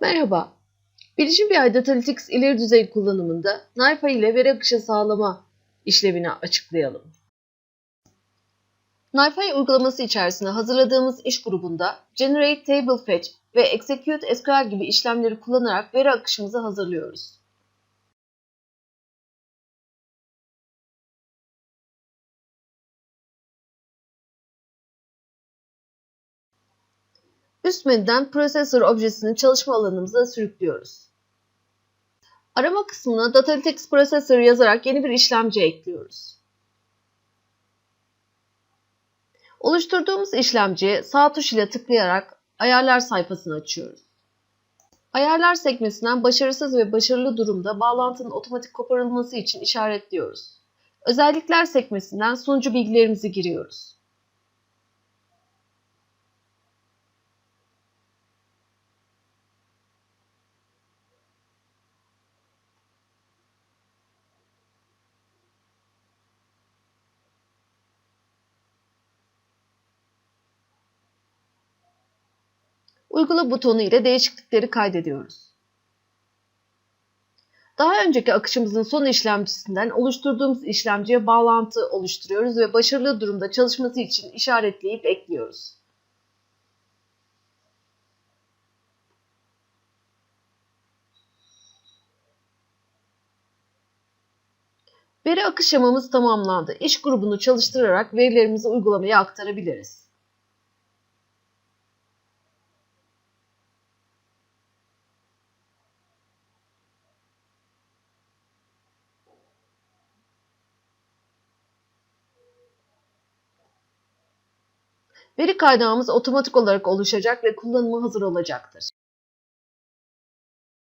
Merhaba. Bilişim BI Datalytics ileri düzey kullanımında NiFi ile veri akışı sağlama işlevini açıklayalım. NiFi uygulaması içerisinde hazırladığımız iş grubunda Generate Table Fetch ve Execute SQL gibi işlemleri kullanarak veri akışımızı hazırlıyoruz. Üst menüden Processor objesini çalışma alanımıza sürüklüyoruz. Arama kısmına Datalytics Processor yazarak yeni bir işlemci ekliyoruz. Oluşturduğumuz işlemciye sağ tuş ile tıklayarak ayarlar sayfasını açıyoruz. Ayarlar sekmesinden başarısız ve başarılı durumda bağlantının otomatik koparılması için işaretliyoruz. Özellikler sekmesinden sunucu bilgilerimizi giriyoruz. Uygula butonu ile değişiklikleri kaydediyoruz. Daha önceki akışımızın son işlemcisinden oluşturduğumuz işlemciye bağlantı oluşturuyoruz ve başarılı durumda çalışması için işaretleyip ekliyoruz. Veri akış şemamız tamamlandı. İş grubunu çalıştırarak verilerimizi uygulamaya aktarabiliriz. Veri kaynağımız otomatik olarak oluşacak ve kullanıma hazır olacaktır.